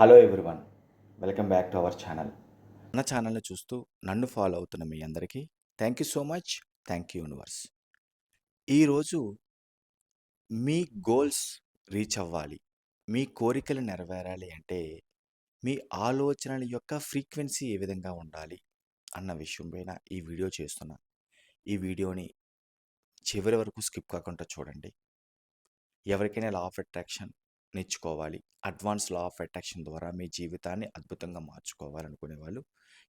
Hello everyone welcome back to our channel మన ఛానల్ని చూస్తూ నన్ను ఫాలో అవుతున్న మీ అందరికీ thank you so much thank you universe ఈరోజు మీ గోల్స్ రీచ్ అవ్వాలి. మీ కోరికలు నెరవేరాలి అంటే మీ ఆలోచనల యొక్క ఫ్రీక్వెన్సీ ఏ విధంగా ఉండాలి అన్న విషయం పైన ఈ వీడియో చేస్తున్నా. ఈ వీడియోని చివరి వరకు స్కిప్ కాకుండా చూడండి. ఎవరికైనా లా ఆఫ్ అట్రాక్షన్ నేర్చుకోవాలి. అడ్వాన్స్ లా ఆఫ్ అట్రాక్షన్ ద్వారా మీ జీవితాన్ని అద్భుతంగా మార్చుకోవాలనుకునే వాళ్ళు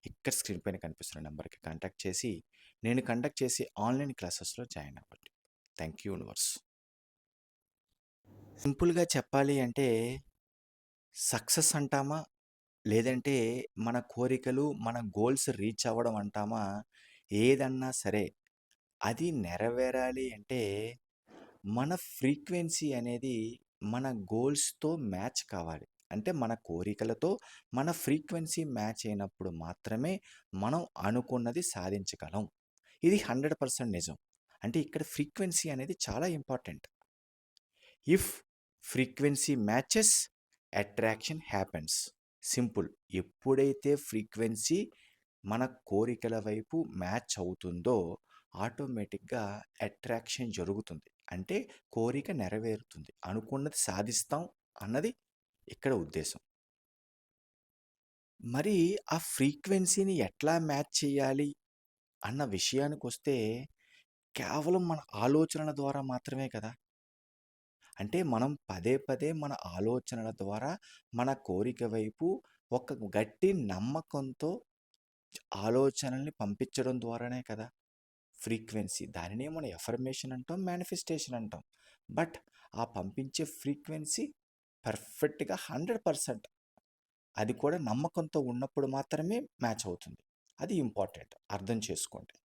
ఇక్కడ స్క్రీన్ పైన కనిపిస్తున్న నెంబర్కి కాంటాక్ట్ చేసి నేను కండక్ట్ చేసే ఆన్లైన్ క్లాసెస్లో జాయిన్ అవ్వండి. Thank you universe. సింపుల్గా చెప్పాలి అంటే సక్సెస్ అంటామా? లేదంటే మన కోరికలు మన గోల్స్ రీచ్ అవ్వడం అంటామా? ఏదన్నా సరే. అది నెరవేరాలి అంటే మన ఫ్రీక్వెన్సీ అనేది మన గోల్స్తో మ్యాచ్ కావాలి. అంటే మన కోరికలతో మన ఫ్రీక్వెన్సీ మ్యాచ్ అయినప్పుడు మాత్రమే మనం అనుకున్నది సాధించగలం. ఇది హండ్రెడ్ పర్సెంట్ నిజం. అంటే ఇక్కడ ఫ్రీక్వెన్సీ అనేది చాలా important. If frequency matches attraction happens. Simple. ఎప్పుడైతే ఫ్రీక్వెన్సీ మన కోరికల వైపు మ్యాచ్ అవుతుందో ఆటోమేటిక్గా అట్రాక్షన్ జరుగుతుంది. అంటే కోరిక నెరవేరుతుంది. అనుకున్నది సాధిస్తాం అన్నది ఇక్కడ ఉద్దేశం. మరి ఆ ఫ్రీక్వెన్సీని ఎట్లా మ్యాచ్ చేయాలి అన్న విషయానికి వస్తే కేవలం మన ఆలోచనల ద్వారా మాత్రమే కదా. అంటే మనం పదే పదే మన ఆలోచనల ద్వారా మన కోరిక వైపు ఒక గట్టి నమ్మకంతో ఆలోచనల్ని పంపించడం ద్వారానే కదా. ఫ్రీక్వెన్సీ. దానినే మనం ఎఫర్మేషన్ అంటాం మేనిఫెస్టేషన్ అంటాం. బట్ ఆ పంపించే ఫ్రీక్వెన్సీ పర్ఫెక్ట్గా హండ్రెడ్ పర్సెంట్. అది కూడా నమ్మకంతో ఉన్నప్పుడు మాత్రమే మ్యాచ్ అవుతుంది. అది ఇంపార్టెంట్. అర్థం చేసుకోండి.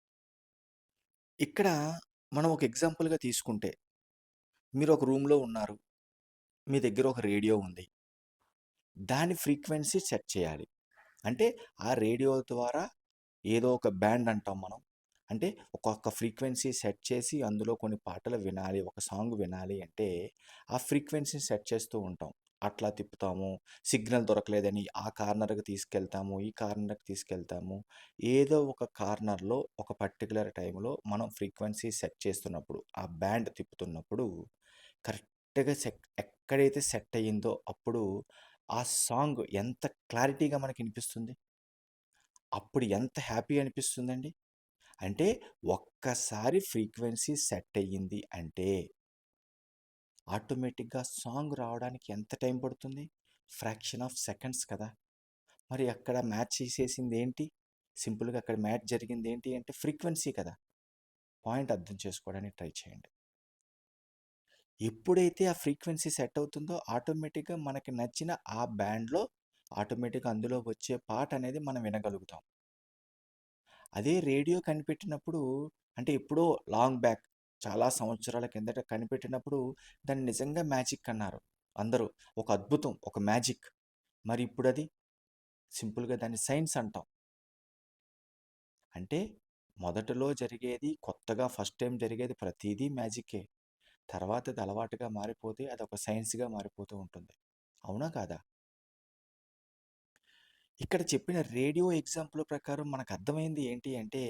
ఇక్కడ మనం ఒక ఎగ్జాంపుల్గా తీసుకుంటే మీరు ఒక రూమ్లో ఉన్నారు. మీ దగ్గర ఒక రేడియో ఉంది. దాని ఫ్రీక్వెన్సీ సెట్ చేయాలి. అంటే ఆ రేడియో ద్వారా ఏదో ఒక బ్యాండ్ అంటాం మనం. అంటే ఒక్కొక్క ఫ్రీక్వెన్సీ సెట్ చేసి అందులో కొన్ని పాటలు వినాలి ఒక సాంగ్ వినాలి అంటే ఆ ఫ్రీక్వెన్సీ సెట్ చేస్తూ ఉంటాం. అట్లా తిప్పుతాము సిగ్నల్ దొరకలేదని ఆ కార్నర్కి తీసుకెళ్తాము ఈ కార్నర్కి తీసుకెళ్తాము. ఏదో ఒక కార్నర్లో ఒక పర్టికులర్ టైంలో మనం ఫ్రీక్వెన్సీ సెట్ చేస్తున్నప్పుడు ఆ బ్యాండ్ తిప్పుతున్నప్పుడు కరెక్ట్గా సెట్ ఎక్కడైతే సెట్ అయ్యిందో అప్పుడు ఆ సాంగ్ ఎంత క్లారిటీగా మనకి వినిపిస్తుంది? అప్పుడు ఎంత హ్యాపీ అనిపిస్తుందండి? అంటే ఒక్కసారి ఫ్రీక్వెన్సీ సెట్ అయ్యింది అంటే ఆటోమేటిక్గా సాంగ్ రావడానికి ఎంత టైం పడుతుంది? ఫ్రాక్షన్ ఆఫ్ సెకండ్స్ కదా! మరి అక్కడ మ్యాచ్ చేసేసింది ఏంటి? సింపుల్గా అక్కడ మ్యాచ్ జరిగింది ఏంటి అంటే ఫ్రీక్వెన్సీ కదా! పాయింట్ అర్థం చేసుకోవడానికి ట్రై చేయండి. ఎప్పుడైతే ఆ ఫ్రీక్వెన్సీ సెట్ అవుతుందో ఆటోమేటిక్గా మనకి నచ్చిన ఆ బ్యాండ్లో ఆటోమేటిక్గా అందులో వచ్చే పాట అనేది మనం వినగలుగుతాం. అదే రేడియో కనిపెట్టినప్పుడు అంటే ఎప్పుడో లాంగ్ బ్యాక్ చాలా సంవత్సరాల కిందట కనిపెట్టినప్పుడు దాన్ని నిజంగా మ్యాజిక్ అన్నారు అందరూ. ఒక అద్భుతం ఒక మ్యాజిక్. మరి ఇప్పుడు అది సింపుల్గా దాన్ని సైన్స్ అంటాం. అంటే మొదటలో జరిగేది కొత్తగా ఫస్ట్ టైం జరిగేది ప్రతిదీ మ్యాజికే తర్వాత అది అలవాటుగా మారిపోతే అది ఒక సైన్స్గా మారిపోతూ ఉంటుంది. అవునా కాదా? ఇక్కడ చెప్పిన రేడియో ఎగ్జాంపుల్ ప్రకారం మనకు అర్థమైంది ఏంటి అంటే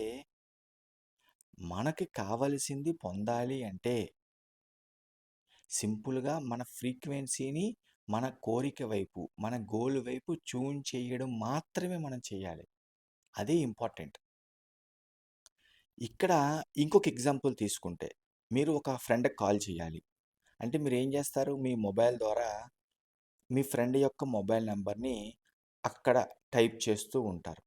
మనకి కావలసింది పొందాలి అంటే సింపుల్గా మన ఫ్రీక్వెన్సీని మన కోరిక వైపు మన గోల్ వైపు ట్యూన్ చేయడం మాత్రమే మనం చేయాలి. అదే ఇంపార్టెంట్. ఇక్కడ ఇంకొక ఎగ్జాంపుల్ తీసుకుంటే మీరు ఒక ఫ్రెండ్కి కాల్ చేయాలి. అంటే మీరు ఏం చేస్తారు? మీ మొబైల్ ద్వారా మీ ఫ్రెండ్ యొక్క మొబైల్ నెంబర్ని అక్కడ టైప్ చేస్తూ ఉంటారు.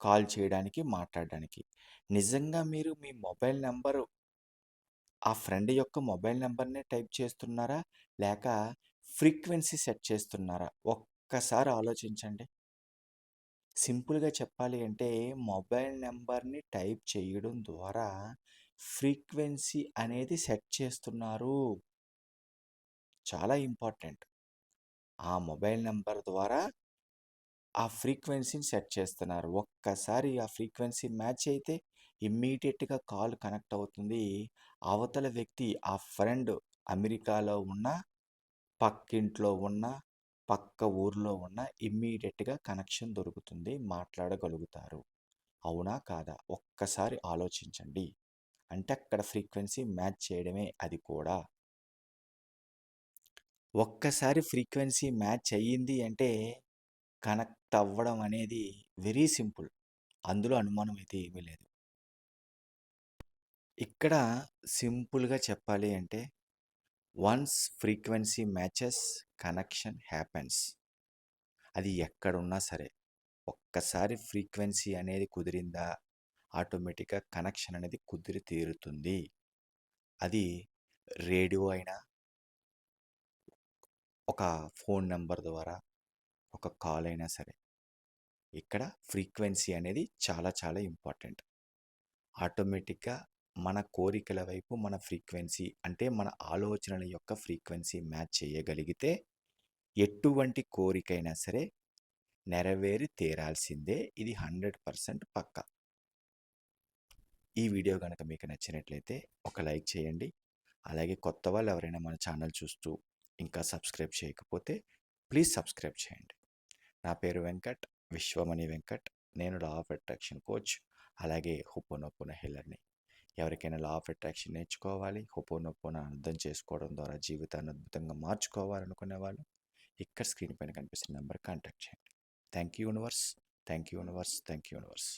కాల్ చేయడానికి మాట్లాడడానికి. నిజంగా మీరు మీ మొబైల్ నెంబరు ఆ ఫ్రెండ్ యొక్క మొబైల్ నెంబర్నే టైప్ చేస్తున్నారా? లేక ఫ్రీక్వెన్సీ సెట్ చేస్తున్నారా? ఒక్కసారి ఆలోచించండి. సింపుల్గా చెప్పాలి అంటే మొబైల్ నెంబర్ని టైప్ చేయడం ద్వారా ఫ్రీక్వెన్సీ అనేది సెట్ చేస్తున్నారు. చాలా ఇంపార్టెంట్. ఆ మొబైల్ నెంబర్ ద్వారా ఆ ఫ్రీక్వెన్సీని సెట్ చేస్తున్నారు ఒక్కసారి ఆ ఫ్రీక్వెన్సీ మ్యాచ్ అయితే ఇమ్మీడియట్గా కాల్ కనెక్ట్ అవుతుంది అవతల వ్యక్తి ఆ ఫ్రెండ్ అమెరికాలో ఉన్న పక్కింట్లో ఉన్న పక్క ఊర్లో ఉన్న ఇమ్మీడియట్‌గా కనెక్షన్ దొరుకుతుంది. మాట్లాడగలుగుతారు. అవునా? కాదా? ఒక్కసారి ఆలోచించండి. అంటే అక్కడ ఫ్రీక్వెన్సీ మ్యాచ్ చేయడమే అది కూడా. ఒక్కసారి ఫ్రీక్వెన్సీ మ్యాచ్ అయ్యింది అంటే కనెక్ట్ అవ్వడం అనేది వెరీ సింపుల్. అందులో అనుమానం అయితే ఏమీ లేదు. ఇక్కడ సింపుల్‌గా చెప్పాలి అంటే once frequency matches connection happens. అది ఎక్కడున్నా సరే. ఒక్కసారి ఫ్రీక్వెన్సీ అనేది కుదిరిందా ఆటోమేటిక్‌గా కనెక్షన్ అనేది కుదిరి తీరుతుంది. అది రేడియో అయినా ఒక ఫోన్ నెంబర్ ద్వారా, ఒక కాల్ అయినా సరే. ఇక్కడ ఫ్రీక్వెన్సీ అనేది చాలా చాలా ఇంపార్టెంట్. ఆటోమేటిక్‌గా మన కోరికల వైపు మన ఫ్రీక్వెన్సీ అంటే మన ఆలోచనల యొక్క ఫ్రీక్వెన్సీ మ్యాచ్ చేయగలిగితే ఎటువంటి కోరికైనా సరే నెరవేరి తీరాల్సిందే. ఇది 100% పక్కా. ఈ వీడియో కనుక మీకు నచ్చినట్లయితే ఒక లైక్ చేయండి. అలాగే కొత్త వాళ్ళు ఎవరైనా మన ఛానల్ చూస్తూ ఇంకా సబ్స్క్రైబ్ చేయకపోతే ప్లీజ్ సబ్స్క్రైబ్ చేయండి. నా పేరు వెంకట్. విశ్వమణి వెంకట్. నేను లా ఆఫ్ అట్రాక్షన్ కోచ్. అలాగే హోపోనోపోనో హీలర్‌ని. ఎవరికైనా లా ఆఫ్ అట్రాక్షన్ నేర్చుకోవాలి, హోపోనోపోనో అర్థం చేసుకోవడం ద్వారా జీవితాన్ని అద్భుతంగా మార్చుకోవాలనుకునే వాళ్ళు ఇక్కడ స్క్రీన్ పైన కనిపిస్తున్న నెంబర్ కాంటాక్ట్ చేయండి. Thank you universe. Thank you universe. Thank you universe.